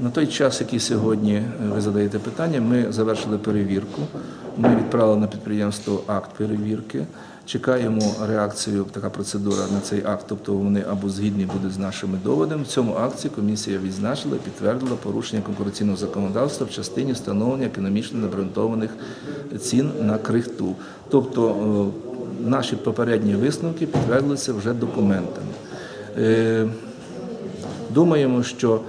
На той час, який сьогодні е, ви задаєте питання, ми завершили перевірку. Ми відправили на підприємство акт перевірки. Чекаємо реакцію, така процедура на цей акт, тобто вони або згідні будуть з нашими доводами. В цьому акті комісія відзначила, і підтвердила порушення конкуренційного законодавства в частині встановлення економічно необґрунтованих цін на крихту. Тобто е, наші попередні висновки підтвердилися вже документами. Е, Думаємо, що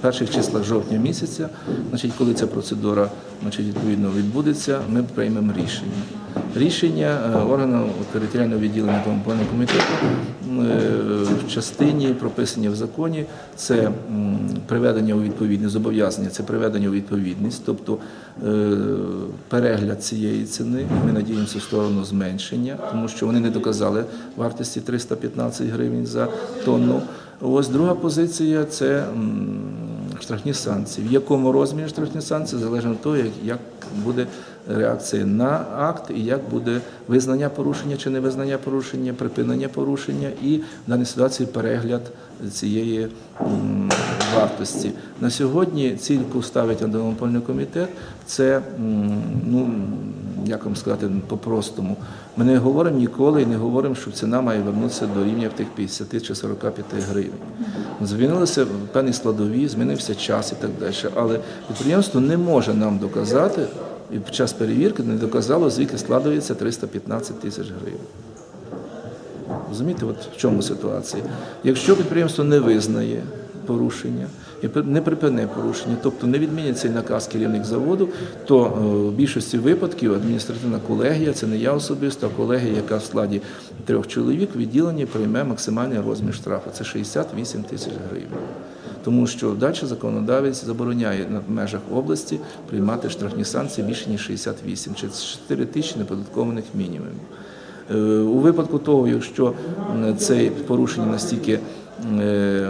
перших числах жовтня місяця, значить, коли ця процедура значить, відповідно відбудеться, ми приймемо рішення. Рішення е, органу територіального відділення плану комітету е, в частині прописані в законі це приведення у відповідність, зобов'язання це приведення у відповідність, тобто е, перегляд цієї ціни. Ми надіємося в сторону зменшення, тому що вони не доказали вартості 315 гривень за тонну. Ось друга позиція це штрафні санкції. В якому розмірі штрафні санкції залежно від того, як, буде реакція на акт і як буде визнання порушення чи невизнання порушення, припинення порушення і в даній ситуації перегляд цієї вартості. На сьогодні ціль, яку ставить антимонопольний комітет, це ну як вам сказати по-простому. Ми не говоримо ніколи і не говоримо, що ціна має вернутися до рівня тих 50 чи 45 гривень. Змінилися певні складові, змінився час і так далі. Але підприємство не може нам доказати, і під час перевірки не доказало, звідки складується 315 тисяч гривень. Розумієте, от в чому ситуація? Якщо підприємство не визнає порушення і при- не припине порушення, тобто не відмінить наказ керівник заводу, то е, в більшості випадків адміністративна колегія, це не я особисто, а колегія, яка в складі трьох чоловік, в відділенні прийме максимальний розмір штрафу. Це 68 тисяч гривень. Тому що далі законодавець забороняє на межах області приймати штрафні санкції більше ніж 68 чи 4 тисячі неподаткованих мінімумів. Е, У випадку того, якщо це порушення настільки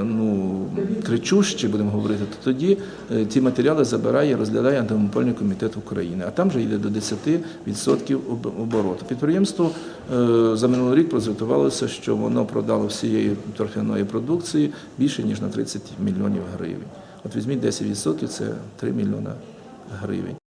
ну, кричуще, будемо говорити, то тоді е, ті матеріали забирає розглядає антимонопольний комітет України. А там вже йде до 10% обороту. Підприємство е, за минулий рік прозвітувалося, що воно продало всієї торфяної продукції більше ніж на 30 мільйонів гривень. От візьміть 10%, це 3 мільйона гривень.